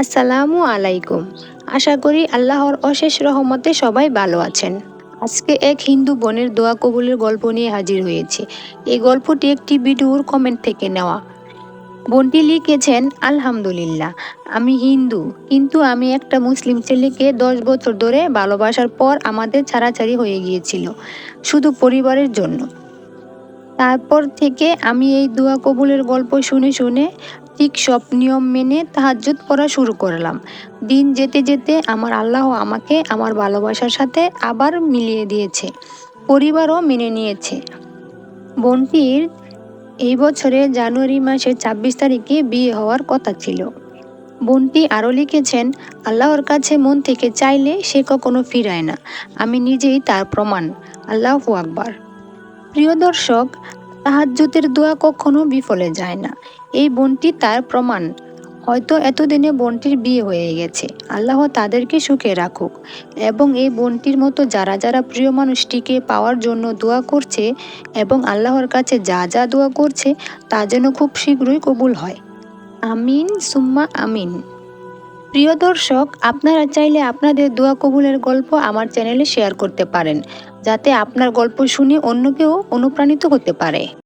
আসসালামু আলাইকুম। আশা করি আল্লাহর অশেষ রহমতে সবাই ভালো আছেন। আজকে এক হিন্দু বোনের দোয়া কবুলের গল্প নিয়ে হাজির হয়েছে। এই গল্পটি একটি ভিডিওর কমেন্ট থেকে নেওয়া। বোনটি লিখেছেন, আলহামদুলিল্লাহ, আমি হিন্দু, কিন্তু আমি একটা মুসলিম ছেলেকে দশ বছর ধরে ভালোবাসার পর আমাদের ছাড়াছাড়ি হয়ে গিয়েছিল, শুধু পরিবারের জন্য। তারপর থেকে আমি এই দোয়া কবুলের গল্প শুনে শুনে ঠিক সব নিয়ম মেনে তাহাজ্জুদ পড়া শুরু করলাম। দিন যেতে যেতে আমার আল্লাহ আমাকে আমার ভালোবাসার সাথে আবার মিলিয়ে দিয়েছে, পরিবারও মেনে নিয়েছে। বোনটির এই বছরে জানুয়ারি মাসের ছাব্বিশ তারিখে বিয়ে হওয়ার কথা ছিল। বোনটি আরও লিখেছেন, আল্লাহর কাছে মন থেকে চাইলে সে কখনো ফিরায় না। আমি নিজেই তার প্রমাণ। আল্লাহ আকবার। প্রিয় দর্শক তাহাজ্জুদের দোয়া কখনো বিফলে যায় না। এই বোনটি তার প্রমাণ। হয়তো এতদিনে বোনটির বিয়ে হয়ে গেছে। আল্লাহ তাদেরকে সুখে রাখুক। এবং এই বোনটির মতো যারা যারা প্রিয় মানুষটিকে পাওয়ার জন্য দোয়া করছে এবং আল্লাহর কাছে যা যা দোয়া করছে, তা যেন খুব শীঘ্রই কবুল হয়। আমিন, সুম্মা আমিন। প্রিয় দর্শক, আপনারা চাইলে আপনাদের দোয়া কবুলের গল্প আমার চ্যানেলে শেয়ার করতে পারেন, যাতে আপনার গল্প শুনে অন্য কেউ অনুপ্রাণিত হতে পারে।